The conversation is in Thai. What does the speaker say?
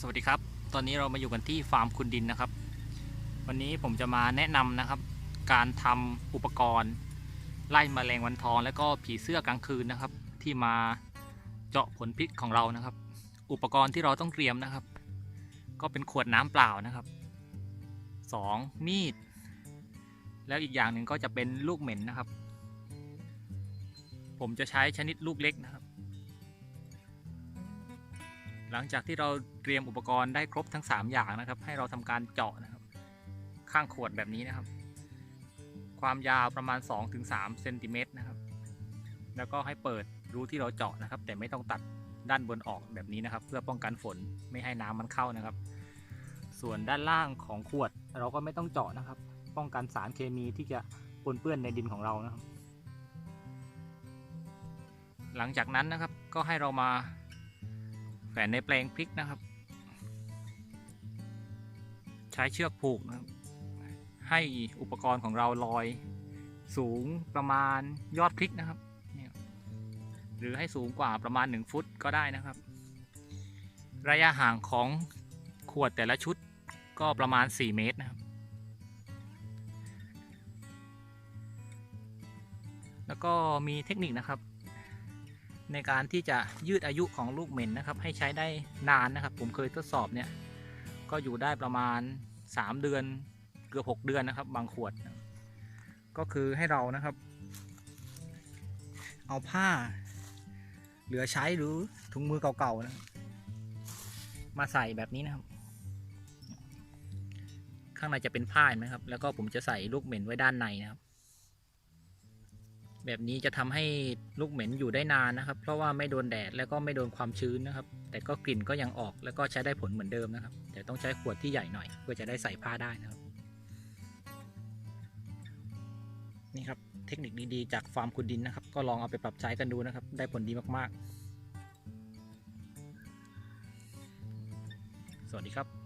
สวัสดีครับ ตอนนี้เรามาอยู่กันที่ฟาร์มคุณดินนะครับ วันนี้ผมจะมาแนะนำนะครับ การทำอุปกรณ์ ไล่มแมลงวันทองและก็ผีเสื้อกลางคืนนะครับ ที่มาเจาะผลพริกของเรานะครับ อุปกรณ์ที่เราต้องเตรียมนะครับ ก็เป็นขวดน้ำเปล่านะครับสองมีด แล้วอีกอย่างหนึ่งก็จะเป็นลูกเหม็นนะครับ ผมจะใช้ชนิดลูกเล็กนะครับ หลังจากที่เราเตรียมอุปกรณ์ได้ครบทั้ง 3 อย่างนะครับ ให้เราทำการเจาะนะครับ ข้างขวดแบบนี้นะครับ ความยาวประมาณ 2-3เซนติเมตรนะครับ แล้วก็ให้เปิดรูที่เราเจาะนะครับ แต่ไม่ต้องตัดด้านบนออกแบบนี้นะครับ เพื่อป้องกันฝนไม่ให้น้ำมันเข้านะครับ ส่วนด้านล่างของขวดเราก็ไม่ต้องเจาะนะครับ ป้องกันสารเคมีที่จะปนเปื้อนในดินของเรานะครับ หลังจากนั้นนะครับก็ให้เรามา แฝนในแปลงพริกนะครับ ใช้เชือกผูกนะครับ ให้อุปกรณ์ของเราลอยสูงประมาณยอดพริกนะครับ หรือให้สูงกว่าประมาณ 1 ฟุตก็ได้นะครับ ระยะห่างของขวดแต่ละชุดก็ประมาณ 4 เมตรนะครับ แล้วก็มีเทคนิคนะครับ ในการที่จะยืดอายุของลูกเหม็นนะครับ ให้ใช้ได้นานนะครับ ผมเคยทดสอบเนี่ยก็อยู่ได้ประมาณ 3 เดือนเกือบ 6 เดือนนะครับ บางขวด ก็คือให้เรานะครับ เอาผ้า เหลือใช้หรือถุงมือเก่าๆนะมาใส่แบบนี้นะครับ ข้างในจะเป็นผ้าเห็นไหมครับ แล้วก็ผมจะใส่ลูกเหม็นไว้ด้านในนะครับ แบบนี้จะทำให้ลูกเหม็นอยู่ได้นานนะครับ เพราะว่าไม่โดนแดดแล้วก็ไม่โดนความชื้นนะครับ แต่ก็กลิ่นก็ยังออกแล้วก็ใช้ได้ผลเหมือนเดิมนะครับ แต่ต้องใช้ขวดที่ใหญ่หน่อยเพื่อจะได้ใส่ผ้าได้นะครับ นี่ครับเทคนิคดีๆจากฟาร์มคุณดินนะครับ ก็ลองเอาไปปรับใช้กันดูนะครับ ได้ผลดีมากๆ สวัสดีครับ